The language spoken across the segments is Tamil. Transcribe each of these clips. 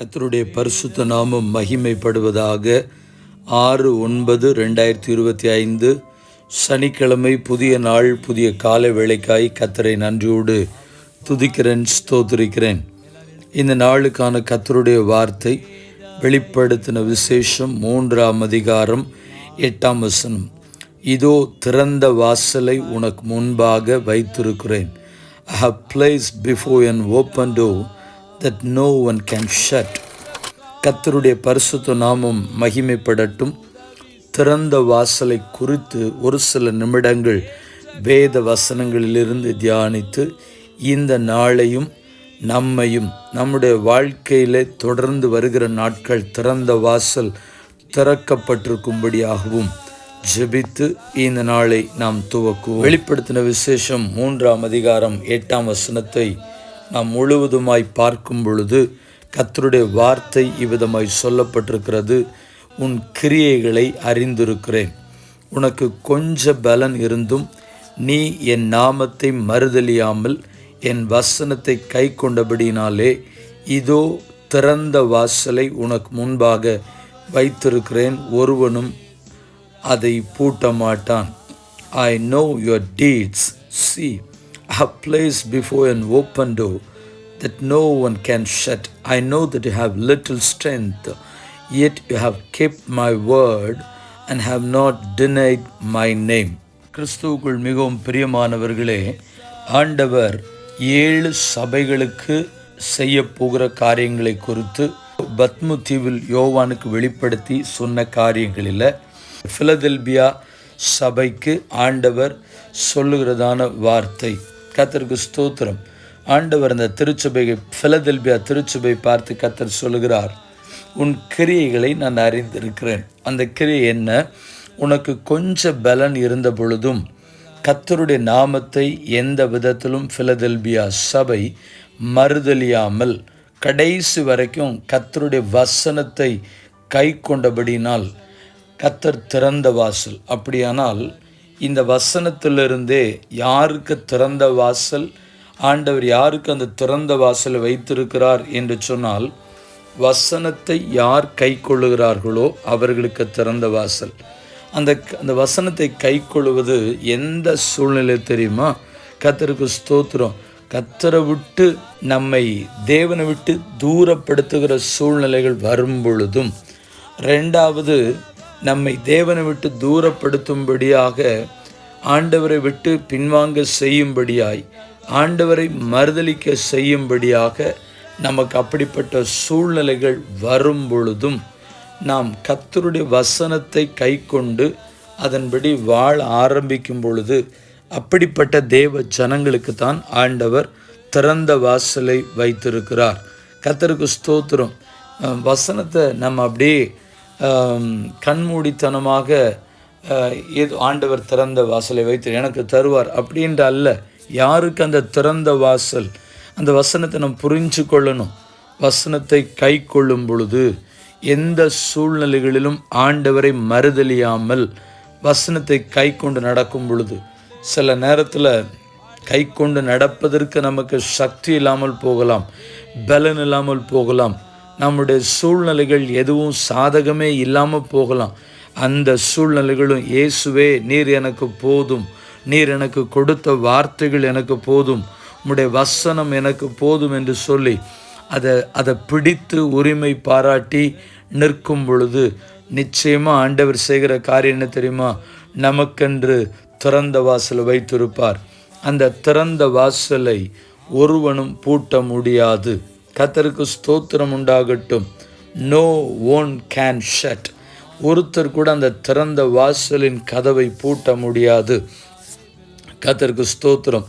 கத்தருடைய பரிசுத்த நாமம் மகிமைப்படுவதாக. ஆறு ஒன்பது ரெண்டாயிரத்தி இருபத்தி ஐந்து. சனிக்கிழமை புதிய நாள் புதிய காலை வேலைக்காய் கத்தரை நன்றியோடு துதிக்கிறேன் ஸ்தோத்திரிக்கிறேன். இந்த நாளுக்கான கத்தருடைய வார்த்தை வெளிப்படுத்தின விசேஷம் மூன்றாம் அதிகாரம் எட்டாம் வசனம். இதோ திறந்த வாசலை உனக்கு முன்பாக வைத்திருக்கிறேன். I have placed before an open door. That no one can shut கத்தருடைய பரிசுத்த நாமம் மகிமைப்படட்டும். திறந்த வாசலை குறித்து ஒரு சில நிமிடங்கள் வேத வசனங்களிலிருந்து தியானித்து இந்த நாளையும் நம்மையும் நம்முடைய வாழ்க்கையிலே தொடர்ந்து வருகிற நாட்கள் திறந்த வாசல் திறக்கப்பட்டிருக்கும்படியாகவும் ஜெபித்து இந்த நாளை நாம் துவக்குவோம். வெளிப்படுத்தின விசேஷம் மூன்றாம் அதிகாரம் எட்டாம் வசனத்தை நாம் முழுவதுமாய் பார்க்கும் பொழுது கத்தருடைய வார்த்தை இவ்விதமாய் சொல்லப்பட்டிருக்கிறது. உன் கிரியைகளை அறிந்திருக்கிறேன். உனக்கு கொஞ்ச பலன் இருந்தும் நீ என் நாமத்தை மறுதலியாமல் என் வசனத்தை கை கொண்டபடினாலே இதோ திறந்த வாசலை உனக்கு முன்பாக வைத்திருக்கிறேன். ஒருவனும் அதை பூட்ட மாட்டான் I know your deeds see have placed before before open door that no one can shut. I know that you have little strength, yet you have kept my word and have not denied my name. கிறிஸ்துவுக்குள் மிகவும் பிரியமானவர்களே ஆண்டவர் ஏழு சபைகளுக்கு செய்ய போகிற காரியங்களை குறித்து பத்மு தீவில் யோவானுக்கு வெளிப்படுத்தி சொன்ன காரியங்களில் பிலதெல்பியா சபைக்கு ஆண்டவர் சொல்லுகிறதான வார்த்தை கத்திற்கு ஸ்தோத்திரம் ஆண்டவர் அந்த திருச்சபை பிலதெல்பியா திருச்சபை பார்த்து கத்தர் சொல்லுகிறார் உன் கிரியைகளை நான் அறிந்திருக்கிறேன். அந்த கிரியை என்ன? உனக்கு கொஞ்ச பலன் இருந்த பொழுதும் கத்தருடைய நாமத்தை எந்த விதத்திலும் பிலதெல்பியா சபை மறுதலியாமல் கடைசி வரைக்கும் கத்தருடைய வசனத்தை கை கொண்டபடினால் கத்தர் திறந்த வாசல். அப்படியானால் இந்த வசனத்திலிருந்தே யாருக்கு திறந்த வாசல்? ஆண்டவர் யாருக்கு அந்த திறந்த வாசலை வைத்திருக்கிறார் என்று சொன்னால் வசனத்தை யார் கை கொள்ளுகிறார்களோ அவர்களுக்கு திறந்த வாசல். அந்த அந்த வசனத்தை கை கொள்வது எந்த சூழ்நிலை தெரியுமா? கத்தருக்கு ஸ்தோத்திரம். கத்தரை விட்டு நம்மை தேவனை விட்டு தூரப்படுத்துகிற சூழ்நிலைகள் வரும் பொழுதும் ரெண்டாவது நம்மை தேவனை விட்டு தூரப்படுத்தும்படியாக ஆண்டவரை விட்டு பின்வாங்க செய்யும்படியாய் ஆண்டவரை மறுதலிக்க செய்யும்படியாக நமக்கு அப்படிப்பட்ட சூழ்நிலைகள் வரும் பொழுதும் நாம் கத்தருடைய வசனத்தை கை கொண்டு அதன்படி வாழ ஆரம்பிக்கும் பொழுது அப்படிப்பட்ட தேவ ஜனங்களுக்கு தான் ஆண்டவர் திறந்த வாசலை வைத்திருக்கிறார். கத்தருக்கு ஸ்தோத்திரம். வசனத்தை நம்ம அப்படியே கண்மூடித்தனமாக ஏதோ ஆண்டவர் திறந்த வாசலை வைத்து எனக்கு தருவார் அப்படின்ற அல்ல. யாருக்கு அந்த திறந்த வாசல் அந்த வசனத்தை நம்ம புரிஞ்சு கொள்ளணும். வசனத்தை கை கொள்ளும் பொழுது எந்த சூழ்நிலைகளிலும் ஆண்டவரை மறுதலியாமல் வசனத்தை கை கொண்டு நடக்கும் பொழுது சில நேரத்தில் கை கொண்டு நடப்பதற்கு நமக்கு சக்தி இல்லாமல் போகலாம் பலன் இல்லாமல் போகலாம். நம்முடைய சூழ்நிலைகள் எதுவும் சாதகமே இல்லாமல் போகலாம். அந்த சூழ்நிலைகளும் இயேசுவே நீர் எனக்கு போதும். நீர் எனக்கு கொடுத்த வார்த்தைகள் எனக்கு போதும். உம்முடைய வசனம் எனக்கு போதும் என்று சொல்லி அதை அதை பிடித்து உரிமை பாராட்டி நிற்கும் பொழுது நிச்சயமாக ஆண்டவர் செய்கிற காரியம் என்ன தெரியுமா? நமக்கென்று திறந்த வாசலை வைத்திருப்பார். அந்த திறந்த வாசலை ஒருவனும் பூட்ட முடியாது. கத்தருக்கு ஸ்தோத்திரம் உண்டாகட்டும். நோ ஓன் கேன் ஷட் ஒருத்தர் கூட அந்த திறந்த வாசலின் கதவை பூட்ட முடியாது. கத்தருக்கு ஸ்தோத்திரம்.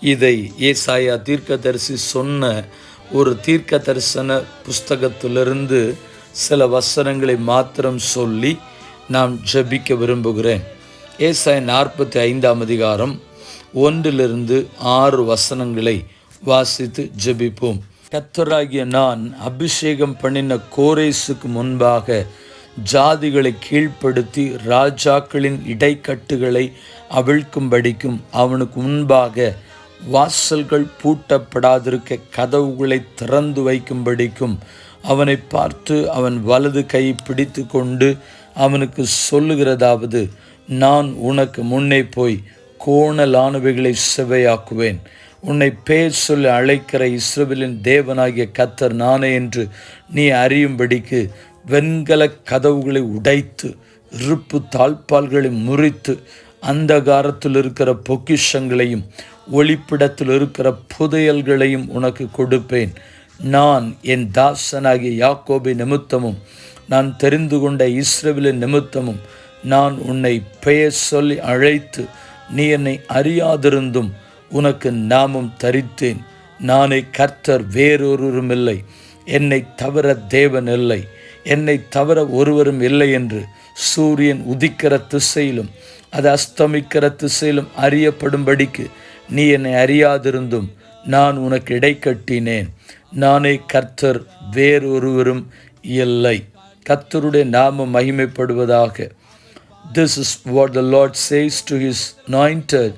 இதை ஏசாயா தீர்க்கதரிசி சொன்ன ஒரு தீர்க்க தரிசன புஸ்தகத்திலிருந்து சில வசனங்களை மாத்திரம் சொல்லி நாம் ஜபிக்க விரும்புகிறேன். ஏசாய நாற்பத்தி ஐந்தாம் அதிகாரம் ஒன்றிலிருந்து ஆறு வசனங்களை வாசித்து ஜபிப்போம். கத்தராகிய நான் அபிஷேகம் பண்ணின கோரேசுக்கு முன்பாக ஜாதிகளை கீழ்ப்படுத்தி ராஜாக்களின் இடைக்கட்டுகளை அவிழ்க்கும்படிக்கும் அவனுக்கு முன்பாக வாசல்கள் பூட்டப்படாதிருக்க கதவுகளை திறந்து வைக்கும்படிக்கும் அவனை பார்த்து அவன் வலது கை பிடித்து கொண்டு அவனுக்கு சொல்லுகிறதாவது நான் உனக்கு முன்னே போய் கோணலானவைகளை செவையாக்குவேன் உன்னை பேர் சொல்லி அழைக்கிற இஸ்ரேலின் தேவனாகிய கத்தர் நானே என்று நீ அறியும்படிக்கு வெண்கல கதவுகளை உடைத்து இருப்பு தாழ்பால்களை முறித்து அந்தகாரத்தில் இருக்கிற பொக்கிஷங்களையும் ஒளிப்பிடத்தில் இருக்கிற புதையல்களையும் உனக்கு கொடுப்பேன். நான் என் தாசனாகிய யாக்கோபை நிமித்தமும் நான் தெரிந்து கொண்ட இஸ்ரேவிலின் நிமித்தமும் நான் உன்னை பெயர் சொல்லி அழைத்து நீ என்னை அறியாதிருந்தும் உனக்கு நாமம் தரித்தேன். நானே கர்த்தர் வேறொருவரும் இல்லை. என்னை தவிர தேவன் இல்லை. என்னை தவிர ஒருவரும் இல்லை என்று சூரியன் உதிக்கிற திசையிலும் அது அஸ்தமிக்கிற திசையிலும் அறியப்படும்படிக்கு நீ என்னை அறியாதிருந்தும் நான் உனக்கு இடைக்கட்டினேன் நானே கர்த்தர் வேறொருவரும் இல்லை. கர்த்தருடைய நாமம் மகிமைப்படுவதாக. This is what the Lord says to his anointed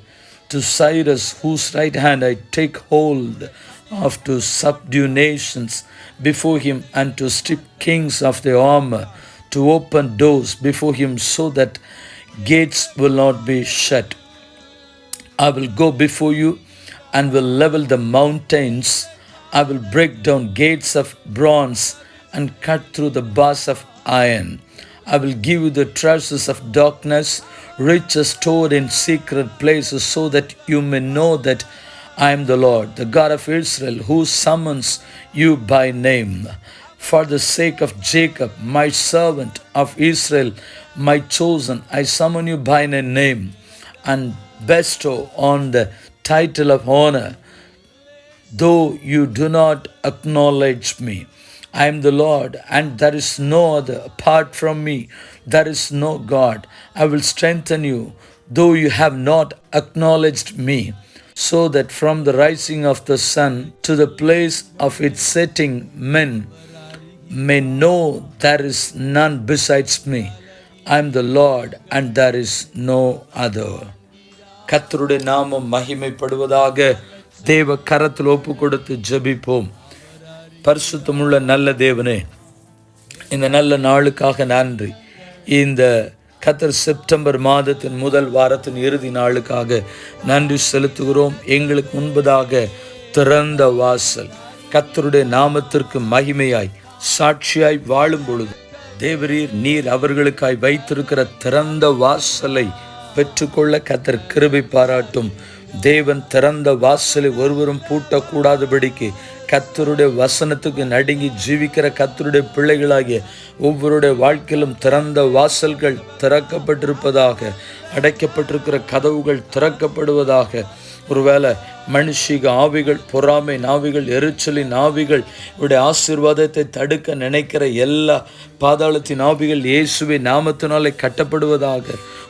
to Cyrus whose right hand I take hold of to subdue nations before him and to strip kings of their armor, to open doors before him so that gates will not be shut. I will go before you and will level the mountains. I will break down gates of bronze and cut through the bars of iron. I will give you the treasures of darkness, riches stored in secret places, so that you may know that I am the Lord, the God of Israel, who summons you by name. For the sake of Jacob, my servant of Israel, my chosen, I summon you by name and bestow on the title of honor, though you do not acknowledge me. I am the Lord, and there is no other. Apart from me, there is no God. I will strengthen you, though you have not acknowledged me, so that from the rising of the sun to the place of its setting, men may know there is none besides me. I am the Lord, and there is no other. கத்தருடைய நாமம் மகிமைப்படுவதாக தேவ கரத்தில் ஒப்பு கொடுத்து ஜபிப்போம் பரிசுத்தமுள்ள நல்ல தேவனே இந்த நல்ல நாளுக்காக நன்றி இந்த கத்தர் செப்டம்பர் மாதத்தின் முதல் வாரத்தின் இறுதி நாளுக்காக நன்றி செலுத்துகிறோம். எங்களுக்கு முன்பதாக திறந்த வாசல். கத்தருடைய நாமத்திற்கு மகிமையாய் சாட்சியாய் வாழும் பொழுது தேவரீர் நீர் அவர்களுக்காய் வைத்திருக்கிற திறந்த வாசலை பெற்றுக்கொள்ள கத்தர் கிருபை பாராட்டும். தேவன் திறந்த வாசலை ஒருவரும் பூட்டக்கூடாதபடிக்கு கத்தருடைய வசனத்துக்கு நடுங்கி ஜீவிக்கிற கத்தருடைய பிள்ளைகளாகிய ஒவ்வொருடைய வாழ்க்கையிலும் திறந்த வாசல்கள் திறக்கப்பட்டிருப்பதாக அடைக்கப்பட்டிருக்கிற கதவுகள் திறக்கப்படுவதாக. ஒருவேளை மனுஷிக ஆவிகள் பொறாமை நாவிகள் எரிச்சலின் ஆவிகள் இவருடைய ஆசீர்வாதத்தை தடுக்க நினைக்கிற எல்லா பாதாளத்தின் ஆவிகள் இயேசுவை நாமத்தினாலே கட்டப்படுவதாக.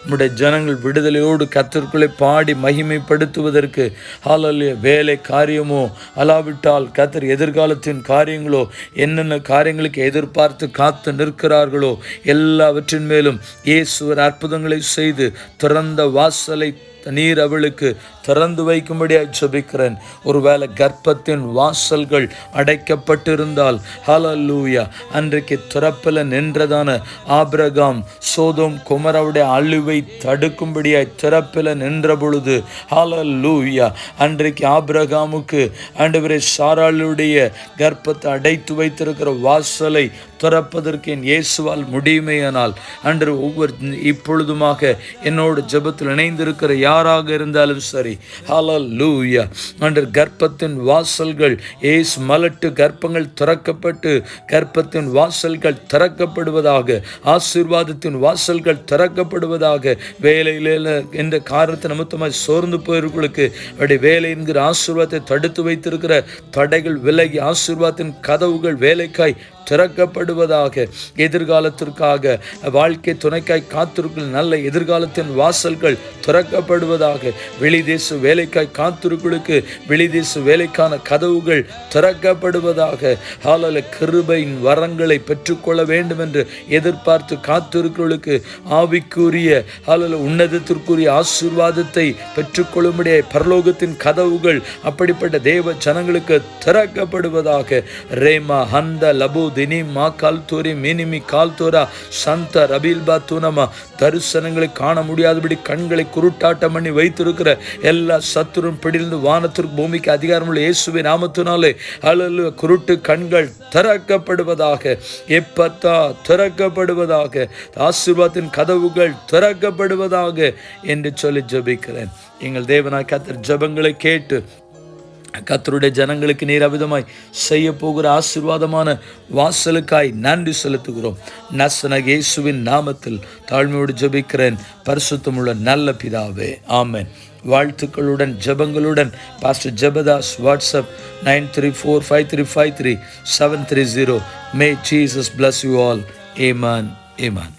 உம்முடைய ஜனங்கள் விடுதலையோடு கத்திற்குள்ளே பாடி மகிமைப்படுத்துவதற்கு ஹாலல்ய வேலை காரியமோ அலாவிட்டால் கத்தர் எதிர்காலத்தின் காரியங்களோ என்னென்ன காரியங்களுக்கு எதிர்பார்த்து காத்து நிற்கிறார்களோ எல்லாவற்றின் மேலும் இயேசுவர் அற்புதங்களை செய்து திறந்த வாசலை நீர் அவளுக்கு திறந்து வைக்கும்படியாக ஜபிக்கிறேன். ஒருவேளை கர்ப்பத்தின் வாசல்கள் அடைக்கப்பட்டிருந்தால் ஹலல்லூயா அன்றைக்கு திறப்பில் நின்றதான ஆபிரகாம் சோதோம் குமரவுடைய அழிவை தடுக்கும்படியாய் திறப்பில் நின்ற பொழுது ஹலல்லூயா அன்றைக்கு ஆபிரகாமுக்கு ஆண்டவரே சாராளுடைய கர்ப்பத்தை அடைத்து வைத்திருக்கிற வாசலை திறப்பதற்கு என் இயேசுவால் முடியுமேயானால் அன்று ஒவ்வொரு இப்பொழுதுமாக என்னோட ஜெபத்தில் இணைந்திருக்கிற யாராக இருந்தாலும் சரி. ஹalleluya அன்று கர்ப்பத்தின் வாசல்கள் ஏஸ் மலட்டு கர்ப்பங்கள் திறக்கப்பட்டு கர்ப்பத்தின் வாசல்கள் திறக்கப்படுவதாக ஆசீர்வாதத்தின் வாசல்கள் திறக்கப்படுவதாக வேலையில என்ற காரணத்தை நிமித்தமாய் சோர்ந்து போயிருக்கு அப்படி வேலை என்கிற ஆசீர்வாதத்தை தடுத்து வைத்திருக்கிற தடைகள் விலகி ஆசீர்வாதத்தின் கதவுகள் வேலைக்காய் திறக்கப்படுவதாக எதிர்காலத்திற்காக. வாழ்க்கை துணைக்காய் காத்திருக்கும் நல்ல எதிர்காலத்தின் வாசல்கள் திறக்கப்படுவதாக. வெளிதேச வேலைக்காய் காத்திருக்களுக்கு வெளிதேச வேலைக்கான கதவுகள் திறக்கப்படுவதாக. ஹாலல கிருபையின் வரங்களை பெற்றுக்கொள்ள வேண்டும் என்று எதிர்பார்த்து காத்திருக்கிறவர்களுக்கு ஆவிக்குரிய ஹாலல உன்னதத்திற்குரிய ஆசீர்வாதத்தை பெற்றுக்கொள்ளும்படிய பரலோகத்தின் கதவுகள் அப்படிப்பட்ட தேவ ஜனங்களுக்கு திறக்கப்படுவதாக. ரேமா ஹந்த லபு தினி மா கால் தோரி மினிமி கால் தோரா சந்த ரபீல்பா தூனமா தரிசனங்களை காண முடியாதபடி கண்களை குருட்டாட்டம் பண்ணி வைத்திருக்கிற எல்லா சத்துரும் பிடிந்து வானத்திற்கு பூமிக்கு அதிகாரமுள்ள இயேசுவை நாமத்தினாலே அழல் குருட்டு கண்கள் திறக்கப்படுவதாக எப்பத்தா திறக்கப்படுவதாக ஆசீர்வாதத்தின் கதவுகள் திறக்கப்படுவதாக என்று சொல்லி ஜெபிக்கிறேன். எங்கள் தேவனா கத்தர் ஜபங்களை கேட்டு கத்தருடைய ஜனங்களுக்கு நீர் அவிதமாய் செய்ய போகிற ஆசீர்வாதமான வாசலுக்காய் நன்றி செலுத்துகிறோம். நசனக இயேசுவின் நாமத்தில் தாழ்மையோடு ஜபிக்கிறேன். பரிசுத்தமுள்ள நல்ல பிதாவே ஆமேன். வாழ்த்துக்களுடன் ஜெபங்களுடன் pastor Jabadas WhatsApp nine three four five three five three seven three zero may Jesus bless you all amen amen